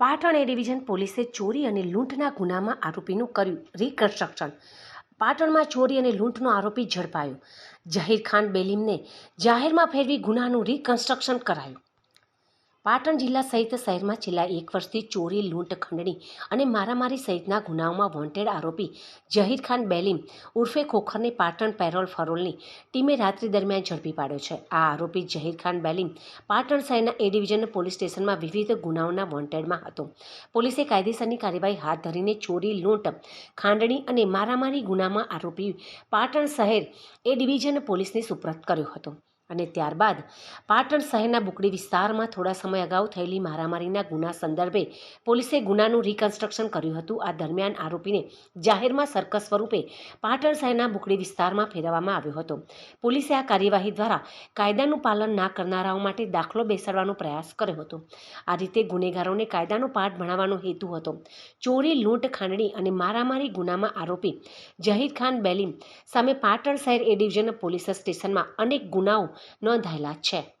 પાટણ એ division પોલીસે ચોરી અને લૂંટના ગુનામાં આરોપીનું કર્યું રિકન્સ્ટ્રક્શન. પાટણમાં ચોરી અને લૂંટનો આરોપી ઝડપાયો. જહીર ખાન બેલીમને જાહેરમાં ફેરવી ગુનાનું રિકન્સ્ટ્રક્શન કરાયું. પાટણ જિલ્લા સહિત શહેરમાં છેલ્લા એક વર્ષથી ચોરી, લૂંટ, ખંડણી અને મારામારી સહિતના ગુનાઓમાં વોન્ટેડ આરોપી જહીર ખાન બેલીમ ઉર્ફે ખોખરને પાટણ પેરોલ ફરોલની ટીમે રાત્રિ દરમિયાન ઝડપી પાડ્યો છે. આ આરોપી જહીર ખાન બેલીમ પાટણ શહેરના એ ડિવિઝન પોલીસ સ્ટેશનમાં વિવિધ ગુનાઓના વોન્ટેડમાં હતો. પોલીસે કાયદેસરની કાર્યવાહી હાથ ધરીને ચોરી, લૂંટ, ખાંડણી અને મારામારી ગુનામાં આરોપી પાટણ શહેર એ ડિવિઝન પોલીસને સુપ્રત કર્યો હતો. અને ત્યારબાદ પાટણ શહેરના બુકડી વિસ્તારમાં થોડા સમય અગાઉ થયેલી મારામારીના ગુના સંદર્ભે પોલીસે ગુનાનું રિકન્સ્ટ્રક્શન કર્યું હતું. આ દરમિયાન આરોપીને જાહેરમાં સર્કસ સ્વરૂપે પાટણ શહેરના બુકડી વિસ્તારમાં ફેરવવામાં આવ્યો હતો. પોલીસે આ કાર્યવાહી દ્વારા કાયદાનું પાલન ના કરનારાઓ માટે દાખલો બેસાડવાનો પ્રયાસ કર્યો હતો. આ રીતે ગુનેગારોને કાયદાનો પાઠ ભણાવવાનો હેતુ હતો. ચોરી, લૂંટ, ખાંડણી અને મારામારી ગુનામાં આરોપી જહીર ખાન બેલીમ સામે પાટણ શહેર એ ડિવિઝન પોલીસ સ્ટેશનમાં અનેક ગુનાઓ નોંધાયેલા છે.